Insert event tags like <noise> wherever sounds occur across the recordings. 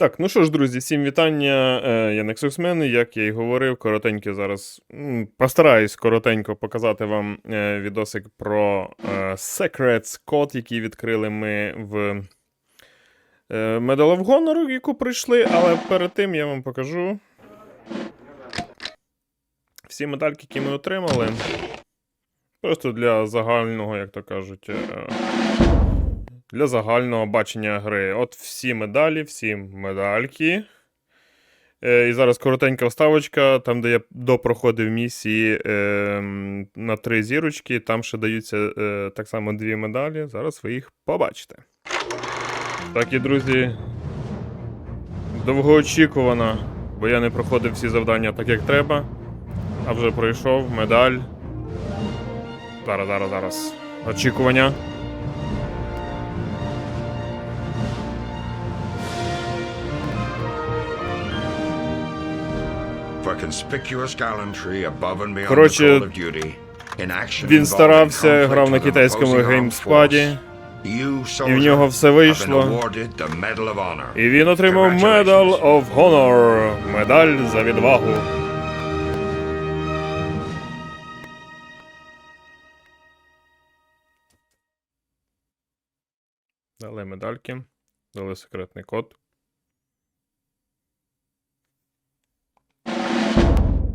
Так, ну що ж, друзі, всім вітання. Е, Я Nexusman, як я і говорив, коротенько зараз постараюсь коротенько показати вам е, відосик про е, Secrets код, який відкрили ми в Medal of Honor, яку прийшли, але перед тим я вам покажу всі медальки, які ми отримали. Просто для загального, як то кажуть. Для загального бачення гри. От всі медалі, всі медальки. Е, і зараз коротенька вставочка, там, де я допроходив місії е, на три зірочки, там ще даються е, так само дві медалі. Зараз ви їх побачите. Так і, друзі. Довгоочікувана, бо я не проходив всі завдання так, як треба. А вже пройшов медаль. Зараз, зараз, зараз. Очікування. Коротше, Він старався, грав на китайському геймспаді, і в нього все вийшло. І він отримав Medal of Honor. Медаль за відвагу. Дали медальки. Дали секретний код.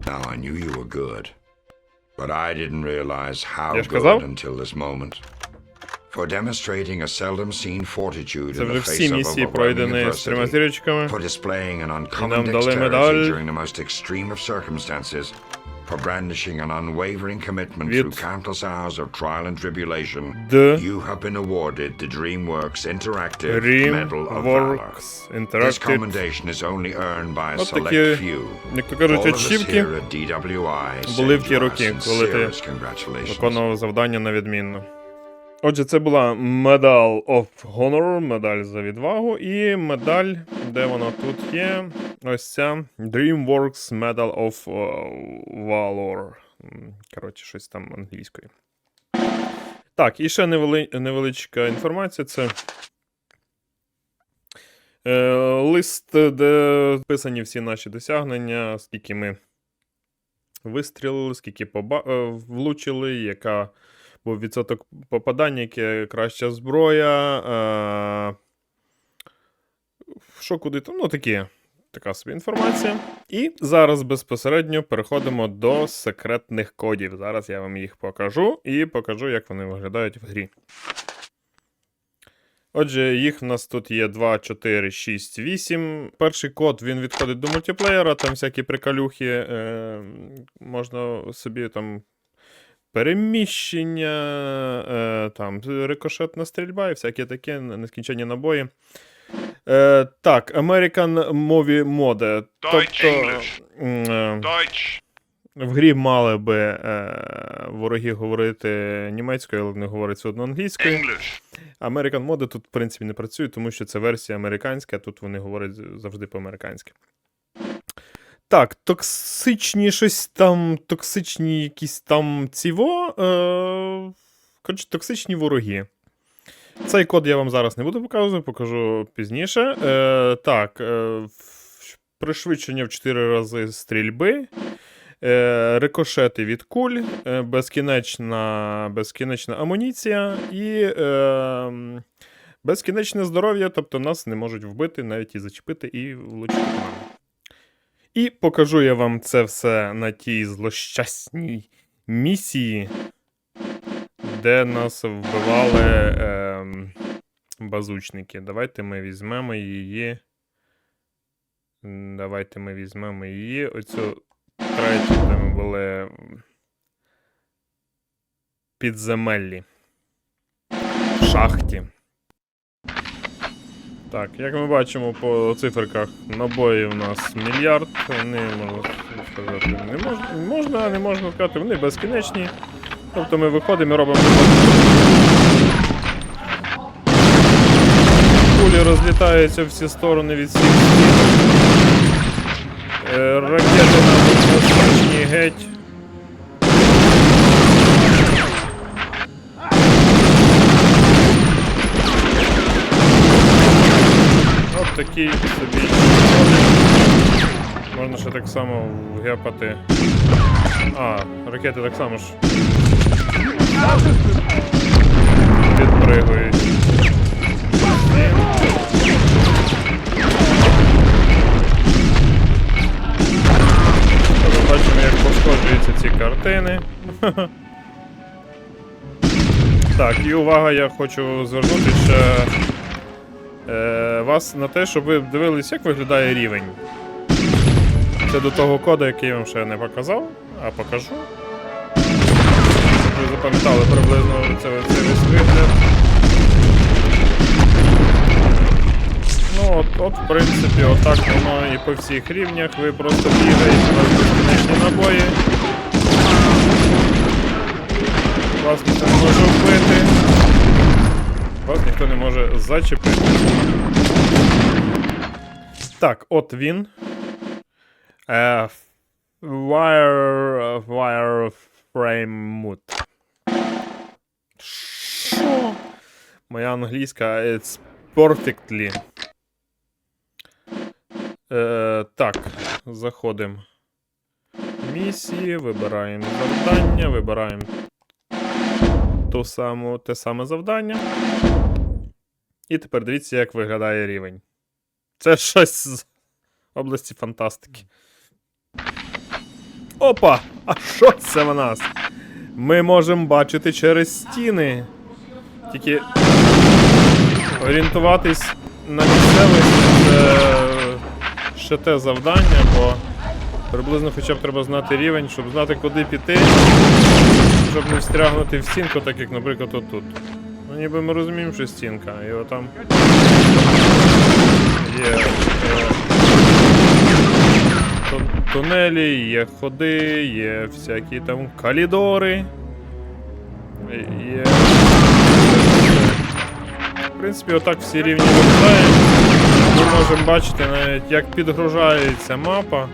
Now, I knew you were good, but I didn't realize how yes, good until this moment. For demonstrating a seldom seen fortitude in the face of overwhelming adversity, for displaying an uncommon dexterity during the most extreme of circumstances, for brandishing an unwavering commitment Від through countless hours of trial and tribulation, Д. you have been awarded the DreamWorks Interactive Medal of Valor. DreamWorks This Interactive. commendation is only earned by a От select few. як то кажуть, All of us ачівки here at DWI були send в ті you our роки, коли ти sincerest congratulations. виконував завдання на відмінно. Отже, це була Medal of Honor, медаль за відвагу, і медаль, де вона тут є. Ось ця DreamWorks Medal of uh, Valor. Коротше, щось там англійською. Так, і ще невели... невеличка інформація. Це е, лист, де вписані всі наші досягнення, скільки ми вистрілили, скільки поба... е, влучили, яка був відсоток попадання, яка краща зброя. Е... Що куди там? Ну, такі. Така собі інформація. І зараз безпосередньо переходимо до секретних кодів. Зараз я вам їх покажу і покажу, як вони виглядають в грі. Отже, їх в нас тут є 2, 4, 6, 8. Перший код він відходить до мультиплеєра, там всякі приколюхи. Е, можна собі там переміщення, е, там рикошетна стрільба і всяке таке, нескінченні набої. Е, так, American Movie Mode. Тобто, English. е, Deutsch. в грі мали би е, вороги говорити німецькою, але не говорять все одно англійською. English. American моди тут, в принципі, не працюють, тому що це версія американська, а тут вони говорять завжди по-американськи. Так, токсичні щось там, токсичні якісь там ціво. Е, коротше, токсичні вороги. Цей код я вам зараз не буду показувати, покажу пізніше. Е, так, е, пришвидшення в 4 рази стрільби. Е, рикошети від куль, е, безкінечна, безкінечна амуніція і е, безкінечне здоров'я, тобто нас не можуть вбити, навіть і зачепити, і влучити. І покажу я вам це все на тій злощасній місії, де нас вбивали е, базучники. Давайте ми візьмемо її. Давайте ми візьмемо її. Оцю третю, де ми були підземеллі. В шахті. Так, як ми бачимо по циферках, набої у нас мільярд. Вони, можна сказати, не можна, можна, не можна сказати, вони безкінечні. Тобто ми виходимо і робимо. Кулі розлітаються всі сторони від всіх. Е, Ракети нам страшні геть. такий собі. Можна ще так само вгепати. А, ракети так само ж. Підпригують. Бачимо, як пошкоджуються ці картини. <laughs> Так, і увага, я хочу звернути ще е, вас на те, щоб ви дивились, як виглядає рівень. Це до того коду, який я вам ще не показав, а покажу. Ви запам'ятали приблизно це, весь вигляд. Ну, от, от, в принципі, отак воно і по всіх рівнях. Ви просто бігаєте, у вас безкінечні набої. Вас ніхто не може вбити. Вас ніхто не може зачепити. Так, от він. Е, wire, wireframe mood. Моя англійська it's perfectly. Е, так, заходимо. Місії, вибираємо завдання, вибираємо саму, те саме завдання. І тепер дивіться, як виглядає рівень. Це щось з області фантастики. Опа! А що це в нас? Ми можемо бачити через стіни. Тільки орієнтуватись на місцевості це ще те завдання, бо приблизно хоча б треба знати рівень, щоб знати, куди піти, щоб не встрягнути в стінку, так як, наприклад, отут. Ну, ніби ми розуміємо, що стінка, і отам є е, тунелі, є ходи, є всякі там коридори. Є. Принципі, отак всі рівні виглядають. Ми можемо бачити навіть, як підгружається мапа.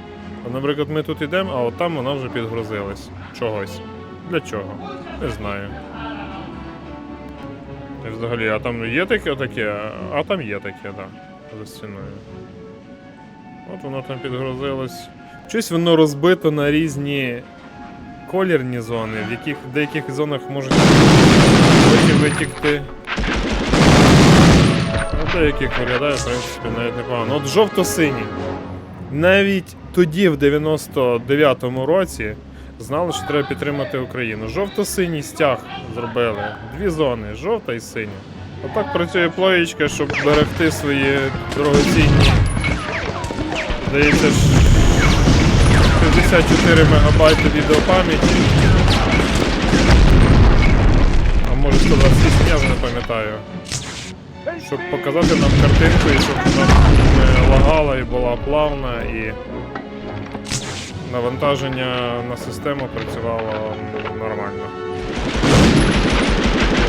Наприклад, ми тут йдемо, а от там вона вже підгрузилась. Чогось. Для чого? Не знаю. І взагалі, а там є таке таке, а- там є таке, так. Да, за стіною. От воно там підгрузилось. Щось воно розбито на різні колірні зони, в яких в деяких зонах можуть витікти. А деяких виглядає, в принципі, навіть непогано. От жовто-синій. Навіть тоді, в 99-му році, знали, що треба підтримати Україну. Жовто-синій стяг зробили. Дві зони жовта і синя. Отак працює плоєчка, щоб берегти свої дорогоцінні. Здається, ж 54 мегабайти відеопам'яті. А може 128, я вже не пам'ятаю. Щоб показати нам картинку і щоб вона не лагала і була плавна і навантаження на систему працювало нормально.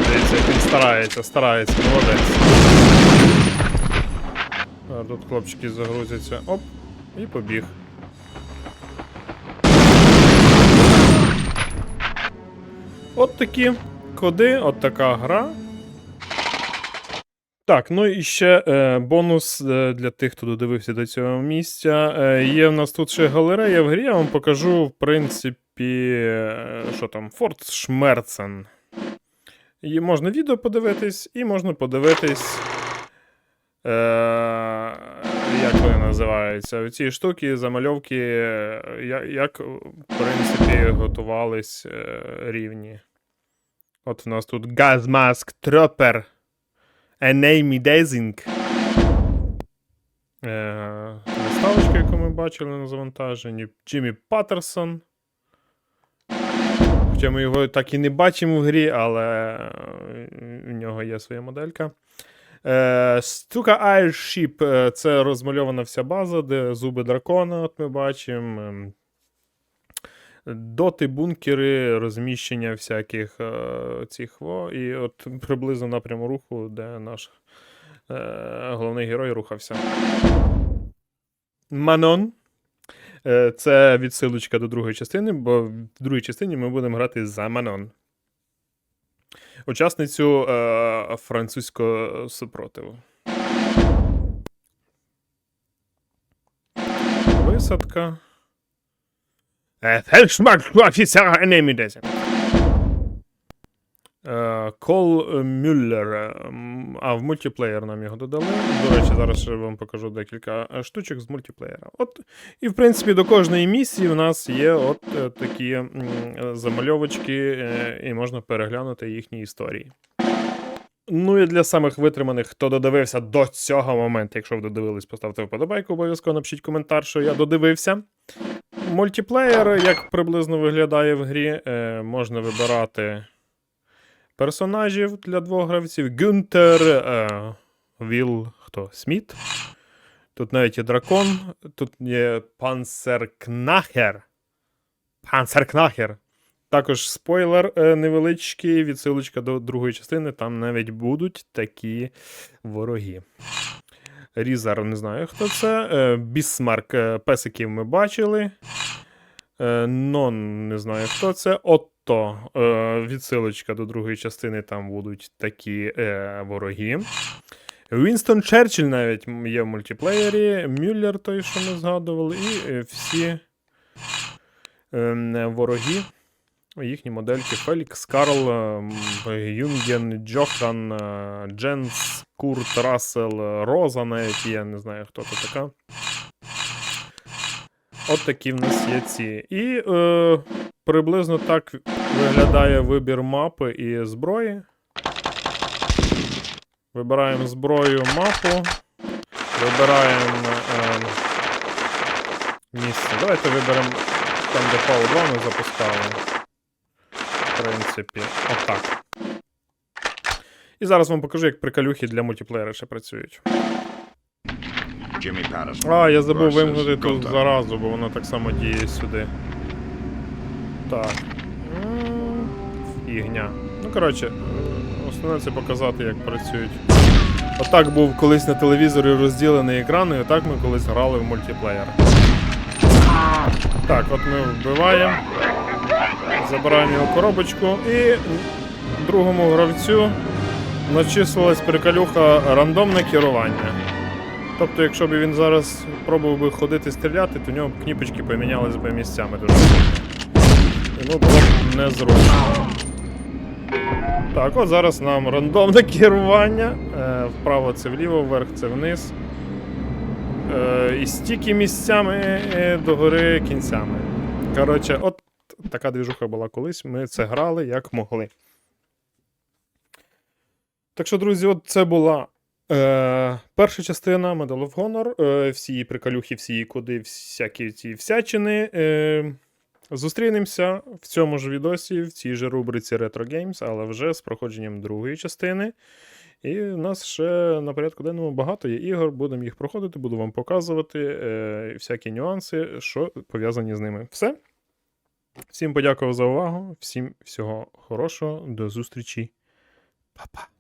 Здається, як він старається, старається, молодець. Тут хлопчики загрузяться. Оп, і побіг. От такі коди, от така гра. Так, ну і ще е, бонус е, для тих, хто додивився до цього місця. Е, є в нас тут ще галерея в грі, я вам покажу, в принципі, е, що там, Форт Шмерцен. І можна відео подивитись, і можна подивитись. Е, як вони називаються? Ці штуки, замальовки, е, як, в принципі, готувались е, рівні. От в нас тут Газмаск Тропер. Дезінг. Е, Заставочка, яку ми бачили на завантаженні. Джиммі Паттерсон. Хоча ми його так і не бачимо в грі, але е, в нього є своя моделька. Е, Stuka Airship е, це розмальована вся база, де зуби дракона, от ми бачимо. Доти, бункери, розміщення всяких е, цих во. І от приблизно напряму руху, де наш е, головний герой рухався. Манон. Е, це відсилочка до другої частини, бо в другій частині ми будемо грати за Манон. Учасницю е, французького супротиву. висадка. Е, офіцера enemy. Е, Кол Мюллер. е, А в мультиплеєр нам його додали. До речі, зараз ще вам покажу декілька е, штучок з мультиплеєра. От, і в принципі до кожної місії у нас є от е, такі замальовочки, і можна переглянути їхні історії. Ну і для самих витриманих, хто додивився до цього моменту, якщо ви додивились, поставте вподобайку, обов'язково напишіть коментар, що я додивився. Мультиплеєр, як приблизно виглядає в грі, е, можна вибирати персонажів для двох гравців. Гюнтер, е, Віл, хто? Сміт. Тут навіть є дракон, тут є панцеркнахер. Панцеркнахер. Також спойлер е, невеличкий, відсилочка до другої частини. Там навіть будуть такі вороги. Різар, не знаю, хто це. Е, Бісмарк, е, песиків ми бачили. Е, Нон, не знаю, хто це. Отто, відсилочка до другої частини, там будуть такі вороги. Вінстон Черчилль навіть є в мультиплеєрі. Мюллер, той, що ми згадували, і всі е, вороги. Їхні модельки Фелікс, Карл, е, Юнген, Джохан, е, Дженс, Курт, Рассел, Роза, навіть я не знаю, хто то така. От такі в нас є ці. І е, приблизно так виглядає вибір мапи і зброї. Вибираємо зброю мапу. Вибираємо е, місце. Давайте виберемо там, де Power 2 ми запускали. Принципі, отак. І зараз вам покажу, як приколюхи для мультиплеєра ще працюють. А, я забув вимкнути ту заразу, бо вона так само діє сюди. Так. Фігня. Ну, коротше, основне це показати, як працюють. Отак був колись на телевізорі розділений екран, і отак ми колись грали в мультиплеєр. Так, от ми вбиваємо, забираємо його коробочку і другому гравцю начислилась приколюха рандомне керування. Тобто, якщо б він зараз пробував би ходити стріляти, то у нього б кніпочки помінялись би місцями дуже. Йому було б незручно. Так, от зараз нам рандомне <laughs> керування. Е, вправо це вліво, вверх це вниз. Е, і стільки місцями е, догори кінцями. Коротше, от така двіжуха була колись. Ми це грали як могли. Так що, друзі, от це була Е, перша частина Medal of Honor, е, всі її приколюхи, всі її коди, всякі ці всячини. Е, зустрінемося в цьому ж відосі, в цій же рубриці Retro Games, але вже з проходженням другої частини. І в нас ще на порядку денному багато є ігор, будемо їх проходити, буду вам показувати е, всякі нюанси, що пов'язані з ними. Все. Всім подякував за увагу, всім всього хорошого, до зустрічі. Па-па.